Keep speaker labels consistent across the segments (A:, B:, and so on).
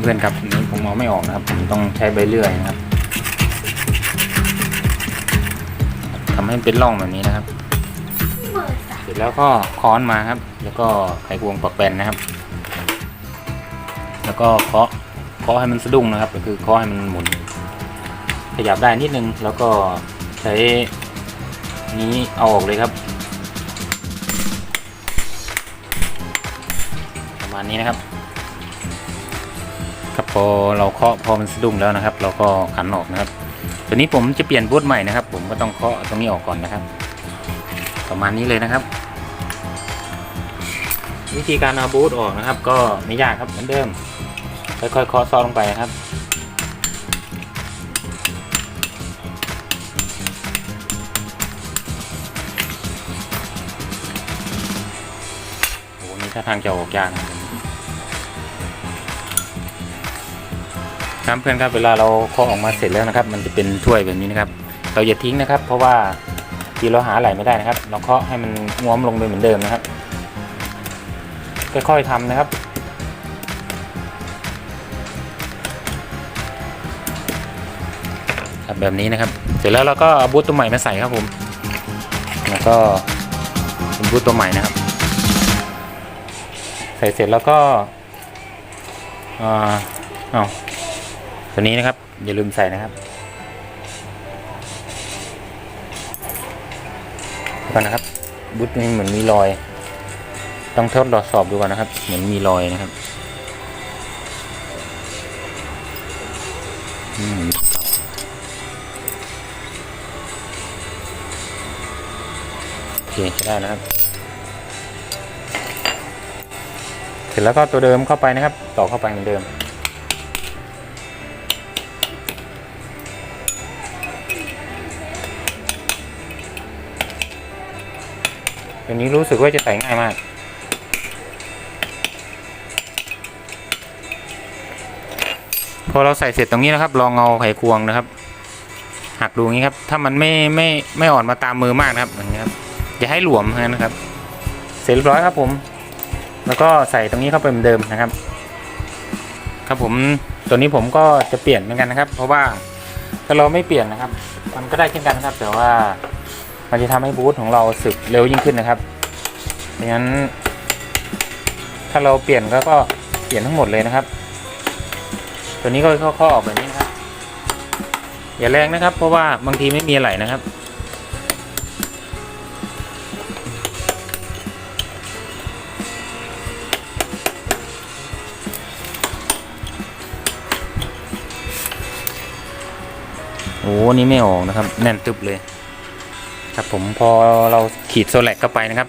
A: เพื่อนครับอันนี้ผมมองไม่ออกนะครับ ผมต้องใช้ใบเลื่อยนะครับทำให้เป็นร่องแบบนี้นะครับ
B: เส
A: ร็จแล้วก็ค้อนมาครับ แล้วก็ไขควงปักแปนนะครับ แล้วก็เคาะเคาะให้มันสะดุ้งนะครับ ก็คือเคาะให้มันหมุน ขยับได้นิดนึง แล้วก็ใช้นี้เอาออกเลยครับประมาณนี้นะครับ พอเราเคาะพอมันสะดุ้งแล้วนะครับ เราก็ขันออกนะครับ ตัวนี้ผมจะเปลี่ยนบูทใหม่นะครับ ผมก็ต้องเคาะตรงนี้ออกก่อนนะครับ ประมาณนี้เลยนะครับ วิธีการเอาบูทออกนะครับ ก็ไม่ยากครับเหมือนเดิมค่อยๆเคาะซอลงไปครับโอ้โหนี่ถ้าทางจะออกยากนะ ครับเพื่อนครับเวลาเราเคาะออกมาเสร็จแล้วนะครับ มันจะเป็นถ้วยแบบนี้นะครับ เราอย่าทิ้งนะครับ เพราะว่าทีเราหาไหลไม่ได้นะครับ เราเคาะให้มันง้วมลงไปเหมือนเดิมนะครับค่อยๆทำนะครับครับแบบนี้นะครับ เสร็จแล้วเราก็เอาบูทตัวใหม่มาใส่ครับผม แล้วก็เป็นบูทตัวใหม่นะครับ ใส่เสร็จแล้วก็อ่าเอา ตัวนี้นะครับ อย่าลืมใส่นะครับก่อนนะครับบูทนี้เหมือนมีรอย ต้องทดสอบดูก่อนนะครับ เหมือนมีรอยนะครับโอเคใช้ได้นะครับ เสร็จแล้วก็ตัวเดิมเข้าไปนะครับ ต่อเข้าไปเหมือนเดิม ตัวนี้รู้สึกว่าจะใส่ง่ายมาก พอเราใส่เสร็จตรงนี้นะครับ ลองเอาไขควงนะครับ หักดูงนี้ครับ ถ้ามันไม่ไม่ไม่อ่อนมาตามมือมากนะครับอย่างนี้ครับอย่าให้หลวมนะครับ เสร็จเรียบร้อยครับผม แล้วก็ใส่ตรงนี้เข้าไปเหมือนเดิมนะครับ ครับผมตัวนี้ผมก็จะเปลี่ยนเหมือนกันนะครับ เพราะว่าถ้าเราไม่เปลี่ยนนะครับ มันก็ได้เช่นกันนะครับ แต่ว่า มันจะทำให้บูทของเราสึกเร็วยิ่งขึ้นนะครับดังนั้น ถ้าเราเปลี่ยนก็ก็เปลี่ยนทั้งหมดเลยนะครับ ตัวนี้ก็เข้าๆออกแบบนี้นะครับ อย่าแรงนะครับ เพราะว่าบางทีไม่มีอะไรนะครับโอ้นี่ไม่ออกนะครับ แน่นตึบเลย ครับ ผมพอเราขีดโซแลกเข้าไปนะครับ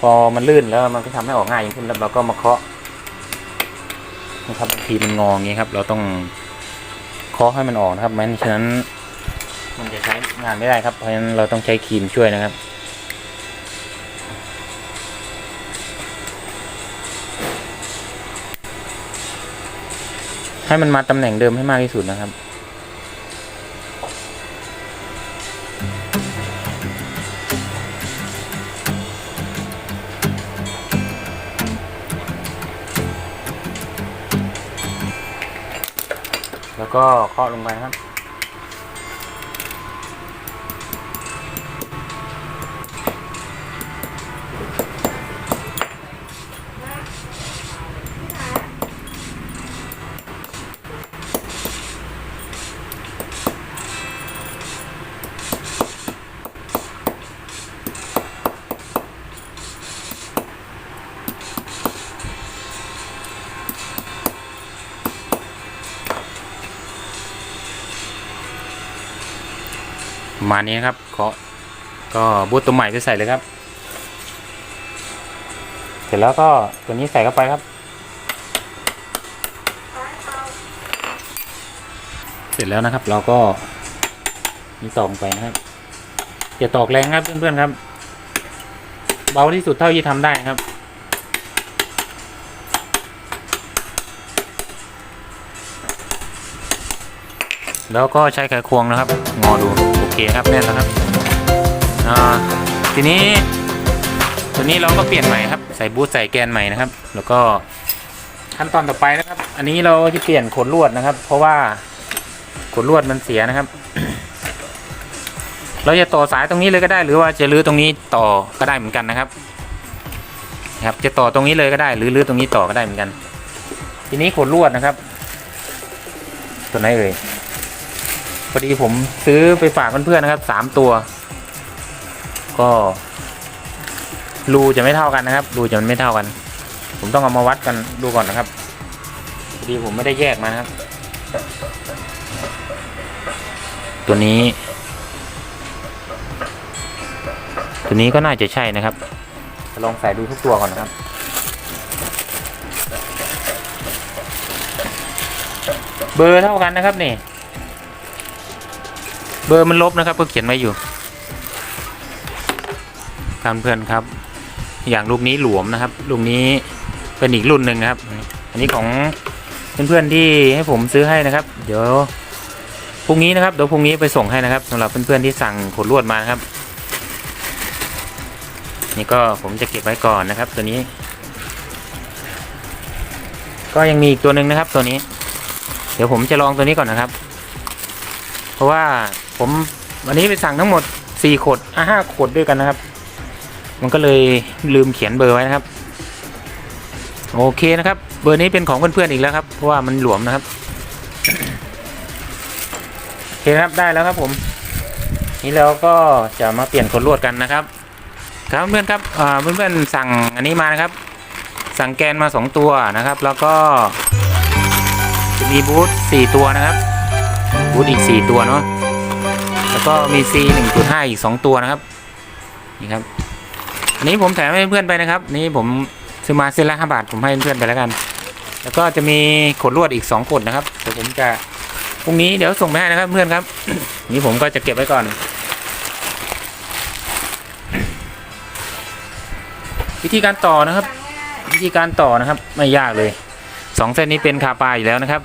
A: พอมันลื่นแล้วมันก็ทำให้ออกง่ายยิ่งขึ้นแล้วเราก็มาเคาะนะครับบางทีมันงออย่างงี้ครับ เราต้องเคาะให้มันออกนะครับไม่ฉะนั้นมันจะใช้งานไม่ได้ครับเพราะฉะนั้นเราต้องใช้ครีมช่วยนะครับให้มันมาตำแหน่งเดิมให้มากที่สุดนะครับ ก็เคาะลงไปครับ มาณนี้นะครับเคาะก็บูตตัวใหม่ไปใส่เลยครับ เสร็จแล้วก็ตัวนี้ใส่เข้าไปครับ เสร็จแล้วนะครับ เราก็นี่ตอกไปนะครับอย่าตอกแรงครับเพื่อนๆครับ เบาที่สุดเท่าที่ทำได้ครับแล้วก็ใช้ไขควงนะครับ งอดู เคครับแน่นแล้วครับอ่าทีนี้ตัวนี้เราก็เปลี่ยนใหม่ครับ ใส่บูทใส่แกนใหม่นะครับ แล้วก็ขั้นตอนต่อไปนะครับ อันนี้เราจะเปลี่ยนขนลวดนะครับ เพราะว่าขนลวดมันเสียนะครับ เราจะต่อสายตรงนี้เลยก็ได้ หรือว่าจะรื้อตรงนี้ต่อก็ได้เหมือนกันนะครับครับ จะต่อตรงนี้เลยก็ได้ หรือรื้อตรงนี้ต่อก็ได้เหมือนกัน ทีนี้ขนลวดนะครับ ตัวไหนเอ่ย พอดีผมซื้อไปฝากเพื่อนๆนะครับสามตัว ก็รูจะไม่เท่ากันนะครับรูจะมันไม่เท่ากัน ผมต้องเอามาวัดกันดูก่อนนะครับพอดีผมไม่ได้แยกมานะครับ ตัวนี้ ตัวนี้ก็น่าจะใช่นะครับลองใส่ดูทุกตัวก่อนนะครับเบอร์เท่ากันนะครับนี่ บอร์มันลบนะครับก็เขียนไว้อยู่ครับเพื่อนครับ อย่างลูกนี้หลวมนะครับลูกนี้เป็นอีกรุ่นหนึ่งครับ อันนี้ของเพื่อนๆที่ให้ผมซื้อให้นะครับ เดี๋ยวพรุ่งนี้นะครับเดี๋ยวพรุ่งนี้ไปส่งให้นะครับสำหรับเพื่อนๆที่สั่งขนลวดมาครับ นี่ก็ผมจะเก็บไว้ก่อนนะครับ ตัวนี้ ก็ยังมีอีกตัวหนึ่งนะครับ ตัวนี้ เดี๋ยวผมจะลองตัวนี้ก่อนนะครับ เพราะว่า ผมวันนี้ไปสั่งทั้งหมด4ขวดอะห้าขวดด้วยกันนะครับ มันก็เลยลืมเขียนเบอร์ไว้นะครับ โอเคนะครับ เบอร์นี้เป็นของเพื่อนๆอีกแล้วครับ เพราะว่ามันหลวมนะครับโอเคครับได้แล้วครับผม นี่เราก็จะมาเปลี่ยนขนลวดกันนะครับ ครับเพื่อนครับเพื่อนๆสั่งอันนี้มานะครับ สั่งแกนมาสองตัวนะครับ แล้วก็จะมีบูธ4ตัวนะครับ บูธอีก 4 ตัวเนาะ แล้วก็มี C 1.5 อีก 2 ตัวนะครับ นี่ครับ อันนี้ผมแถมให้เพื่อนไปนะครับ นี่ผมซื้อมาเส้นละ5บาทผมให้เพื่อนไปแล้วกัน แล้วก็จะมีขนลวดอีก 2ขนนะครับ เดี๋ยวผมจะพรุ่งนี้เดี๋ยวส่งไปให้นะครับเพื่อนครับ นี่ผมก็จะเก็บไว้ก่อนวิธีการต่อนะครับ วิธีการต่อนะครับไม่ยากเลยสองเส้นนี้เป็นคาปลาอยู่แล้วนะครับ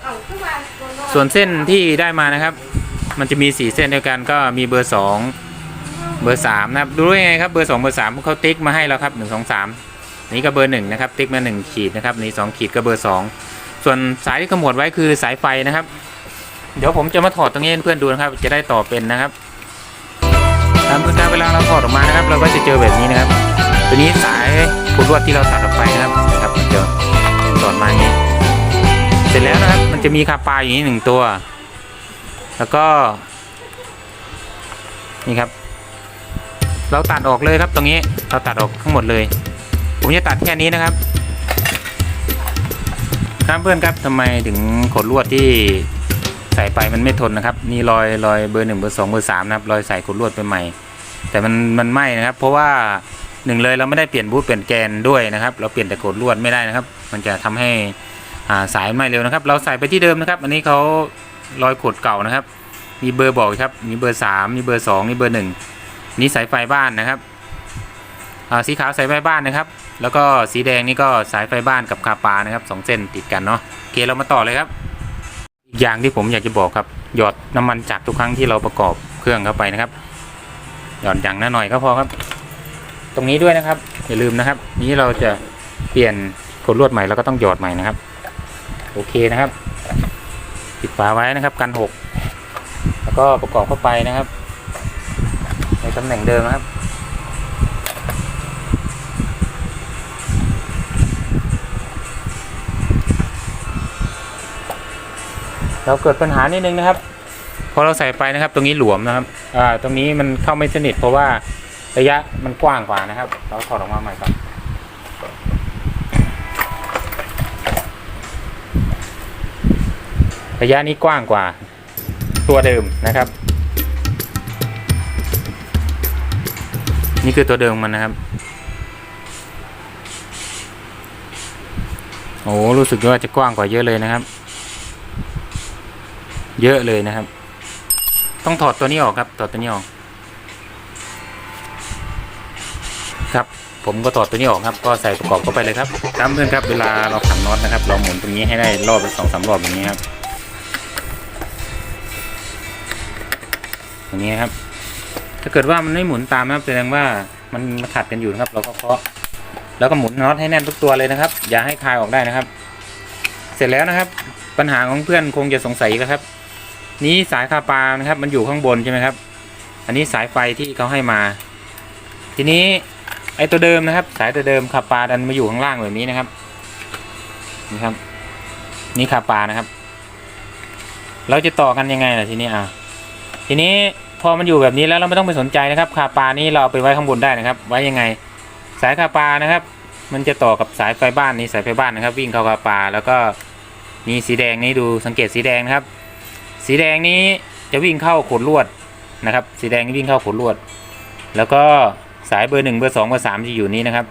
A: ส่วนเส้นที่ได้มานะครับ มันจะมีสี่เส้นเดียวกันก็มีเบอร์สองเบอร์สามนะครับดูได้ไงครับเบอร์สองเบอร์สามเขาติ๊กมาให้แล้วครับหนึ่งสองสามนี่ก็เบอร์หนึ่งนะครับติ๊กมาหนึ่งขีดนะครับนี่สองขีดก็เบอร์สองส่วนสายที่ขมวดไว้คือสายไฟนะครับ เดี๋ยวผมจะมาถอดตรงนี้เพื่อนดูนะครับ จะได้ต่อเป็นนะครับตามพื้นการเวลาเราถอดออกมานะครับ เราก็จะเจอแบบนี้นะครับ ตัวนี้สายขุดลวดที่เราตัดออกไปนะครับนะครับเดี๋ยวถอดมาอย่างนี้เสร็จแล้วนะครับมันจะมีคาปลาอย่างนี้หนึ่งตัว แล้วก็ นี่ครับ เราตัดออกเลยครับตรงนี้เราตัดออกทั้งหมดเลย ผมจะตัดแค่นี้นะครับครับเพื่อนครับทำไมถึงขนลวดที่ใส่ไปมันไม่ทนนะครับนี่รอยรอยเบอร์หนึ่งเบอร์สองเบอร์สามนะครับรอยใส่ขนลวดไปใหม่ แต่มันมันไหม้นะครับ เพราะว่าหนึ่งเลยเราไม่ได้เปลี่ยนบูทเปลี่ยนแกนด้วยนะครับ เราเปลี่ยนแต่ขนลวดไม่ได้นะครับ มันจะทำให้สายไหม้เร็วนะครับ เราใส่ไปที่เดิมนะครับ อันนี้เขา รอยขดเก่านะครับ มีเบอร์บอกครับ มีเบอร์สามมีเบอร์สองมีเบอร์หนึ่งนี่สายไฟบ้านนะครับอ่าสีขาวสายไฟบ้านนะครับ แล้วก็สีแดงนี่ก็สายไฟบ้านกับคาปานะครับสองเส้นติดกันเนาะโอเคเรามาต่อเลยครับอีกอย่างที่ผมอยากจะบอกครับ หยอดน้ำมันจากทุกครั้งที่เราประกอบเครื่องเข้าไปนะครับ หย่อนอย่างน้หน่อยก็พอครับ ตรงนี้ด้วยนะครับ อย่าลืมนะครับ นี้เราจะเปลี่ยนขนลวดใหม่แล้วก็ต้องหยอดใหม่นะครับ โอเคนะครับ ปิดฝาไว้นะครับกันหกแล้วก็ประกอบเข้าไปนะครับ ในตำแหน่งเดิมนะครับเราเกิดปัญหานิดนึงนะครับพอเราใส่ไปนะครับ ตรงนี้หลวมนะครับอ่าตรงนี้มันเข้าไม่สนิทเพราะว่าระยะมันกว้างกว่านะครับ เราถอดออกมาใหม่ก่อน ระยะนี้กว้างกว่าตัวเดิมนะครับ นี่คือตัวเดิมมันนะครับ โอ้รู้สึกว่าจะกว้างกว่าเยอะเลยนะครับ เยอะเลยนะครับ ต้องถอดตัวนี้ออกครับ ถอดตัวนี้ออก ครับ ผมก็ถอดตัวนี้ออกครับ ก็ใส่ประกอบเข้าไปเลยครับครับเพื่อนครับ เวลาเราขันน็อตนะครับ เราหมุนตรงนี้ให้ได้รอบละสองสามรอบอย่างนี้ครับ อย่างนี้ครับ ถ้าเกิดว่ามันไม่หมุนตามนะแสดงว่ามันขัดกันอยู่นะครับ เราก็เคาะแล้วก็หมุนน็อตให้แน่นทุกตัวเลยนะครับ อย่าให้คลายออกได้นะครับ เสร็จแล้วนะครับ ปัญหาของเพื่อนคงจะสงสัยแล้วครับ นี้สายคาปานะครับ มันอยู่ข้างบนใช่ไหมครับ อันนี้สายไฟที่เขาให้มา ทีนี้ไอตัวเดิมนะครับ สายตัวเดิมคาปาดันมาอยู่ข้างล่างแบบนี้นะครับ นี่ครับ นี่คาปานะครับ เราจะต่อกันยังไงล่ะทีนี้อะ ทีนี้พอมันอยู่แบบนี้แล้วเราไม่ต้องไปสนใจนะครับคาปานี้เราเอาไปไว้ข้างบนได้นะครับ ไว้ยังไง สายคาปานะครับ มันจะต่อกับสายไฟบ้านนี้สายไฟบ้านนะครับ วิ่งเข้าคาปาแล้วก็มีสีแดงนี้ดูสังเกตสีแดงนะครับ สีแดงนี้จะวิ่งเข้าขดลวดนะครับ สีแดงนี่วิ่งเข้าขดลวด แล้วก็สายเบอร์หนึ่งเบอร์สองเบอร์สามจะอยู่นี้นะครับ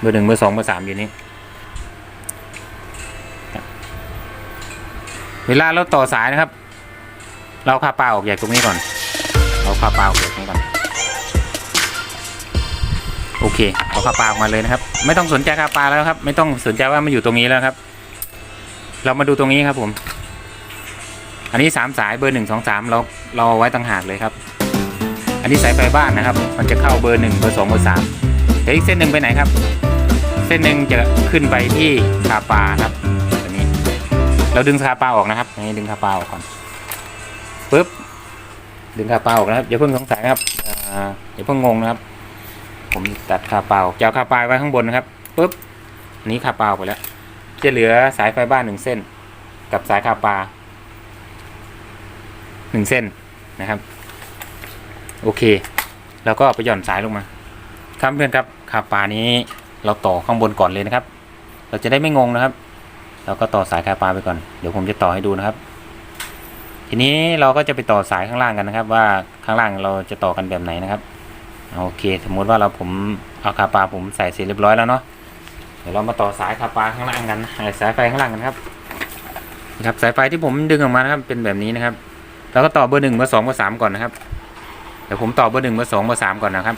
A: เบอร์หนึ่งเบอร์สองเบอร์สามอยู่นี้ เวลาเราต่อสายนะครับ เราคาปลาออกจากตรงนี้ก่อน เราคาปลาออกจากตรงนี้ก่อนโอเคเอาคาปาออกมาเลยนะครับ ไม่ต้องสนใจคาปลาแล้วครับ ไม่ต้องสนใจว่ามันอยู่ตรงนี้แล้วครับ เรามาดูตรงนี้ครับผม อันนี้สามสายเบอร์หนึ่งสองสามเราเราเอาไว้ต่างหากเลยครับ อันนี้สายไฟบ้านนะครับ มันจะเข้าเบอร์หนึ่งเบอร์สองเบอร์สามเดี๋ยวอีกเส้นหนึ่งไปไหนครับ เส้นหนึ่งจะขึ้นไปที่คาปลาครับ เราดึงคาปาออกนะครับนนี้ดึงคาปาออกก่อนปึ๊บดึงคาปาออกนะครับอย่าเพิ่งสงสัยนะครับอย่าเพิ่งงงนะครับ ผมตัดคาปาออกจะเอาคาปาไว้ข้างบนนะครับปึ๊บนี้คาปาออกไปแล้ว จะเหลือสายไฟบ้านหนึ่งเส้น กับสายคาปาหนึ่งเส้นนะครับ โอเค แล้วก็ไปหย่อนสายลงมา ครับเพื่อนครับคาปานี้เราต่อข้างบนก่อนเลยนะครับ เราจะได้ไม่งงนะครับ เราก็ต่อสายคาปาไปก่อน เดี๋ยวผมจะต่อให้ดูนะครับ ทีนี้เราก็จะไปต่อสายข้างล่างกันนะครับ ว่าข้างล่างเราจะต่อกันแบบไหนนะครับโอเค สมมุติว่าเราผมเอาคาปาผมใส่เสร็จเรียบร้อยแล้วเนาะเดี๋ยวเรามาต่อสายคาปาข้างล่างกันสายไฟข้างล่างกันครับครับสายไฟที่ผมดึงออกมานะครับเป็นแบบนี้นะครับเราก็ต่อเบอร์หนึ่งเบอร์สองเบอร์สามก่อนนะครับเดี๋ยวผมต่อเบอร์หนึ่งเบอร์สองเบอร์สามก่อนนะครับ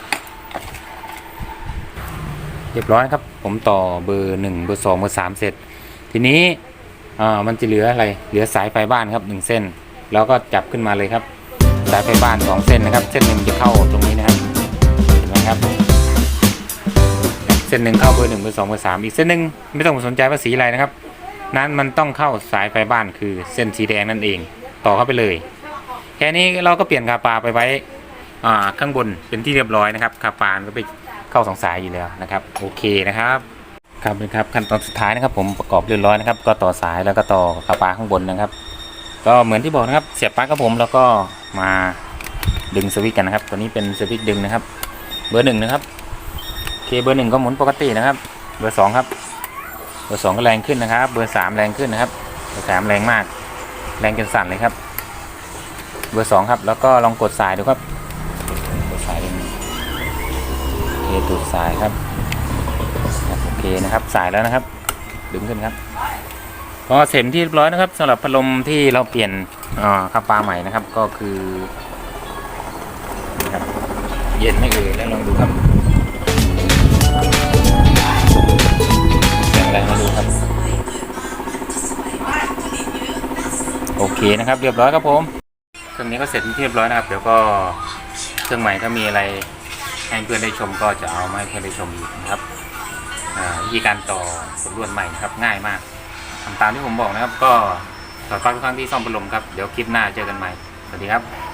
A: เรียบร้อยครับ ผมต่อเบอร์หนึ่งเบอร์สองเบอร์สามเสร็จ ทีนี้อ่ามันจะเหลืออะไร เหลือสายไฟบ้านครับหนึ่งเส้น แล้วก็จับขึ้นมาเลยครับ สายไฟบ้านสองเส้นนะครับ เส้นหนึ่งจะเข้าตรงนี้นะครับเห็นไหมครับ เส้นหนึ่งเข้าเบอร์หนึ่งเบอร์สองเบอร์สามอีกเส้นหนึ่งไม่ต้องสนใจว่าสีอะไรนะครับ นั้นมันต้องเข้าสายไฟบ้านคือเส้นสีแดงนั่นเอง ต่อเข้าไปเลย แค่นี้เราก็เปลี่ยนคาปาไปไว้อ่าข้างบนเป็นที่เรียบร้อยนะครับคาปาก็ไปเข้าสองสายอยู่แล้วนะครับ โอเคนะครับ ครับเป็นครับขั้นตอนสุดท้ายนะครับ ผมประกอบเรียบร้อยนะครับ ก็ต่อสายแล้วก็ต่อคาปาข้างบนนะครับ ก็เหมือนที่บอกนะครับ เสียบปลั๊กครับผมแล้วก็มาดึงสวิตช์กันนะครับ ตัวนี้เป็นสวิตช์ดึงนะครับ เบอร์หนึ่งนะครับเคเบอร์หนึ่งก็หมุนปกตินะครับ เบอร์สองครับ เบอร์สองก็แรงขึ้นนะครับ เบอร์สามแรงขึ้นนะครับ เบอร์สามแรงมาก แรงจนสั่นเลยครับ เบอร์สองครับ แล้วก็ลองกดสายดูครับ กดสายดูเคตูดสายครับ เคนะครับสายแล้วนะครับ ดึงขึ้นครับก็เสร็จที่เรียบร้อยนะครับสำหรับพัดลมที่เราเปลี่ยนอ่าคาปาใหม่นะครับ ก็คือนะครับเย็นไม่เอ่ยแล้วลองดูครับเสียงอะไรมาดูครับ โอเคนะครับ เรียบร้อยครับผมเครื่องนี้ก็เสร็จที่เรียบร้อยนะครับ เดี๋ยวก็เครื่องใหม่ถ้ามีอะไรให้เพื่อนได้ชมก็จะเอามาให้เพื่อนได้ชมอีกนะครับอ่าวิ ธีการต่อสมรวนใหม่นะครับง่ายมากทำตามที่ผมบอกนะครับ ก็ถอฟังทุกครั้งที่ซ่อมพัดลมครับ เดี๋ยวคลิปหน้าเจอกันใหม่ สวัสดีครับ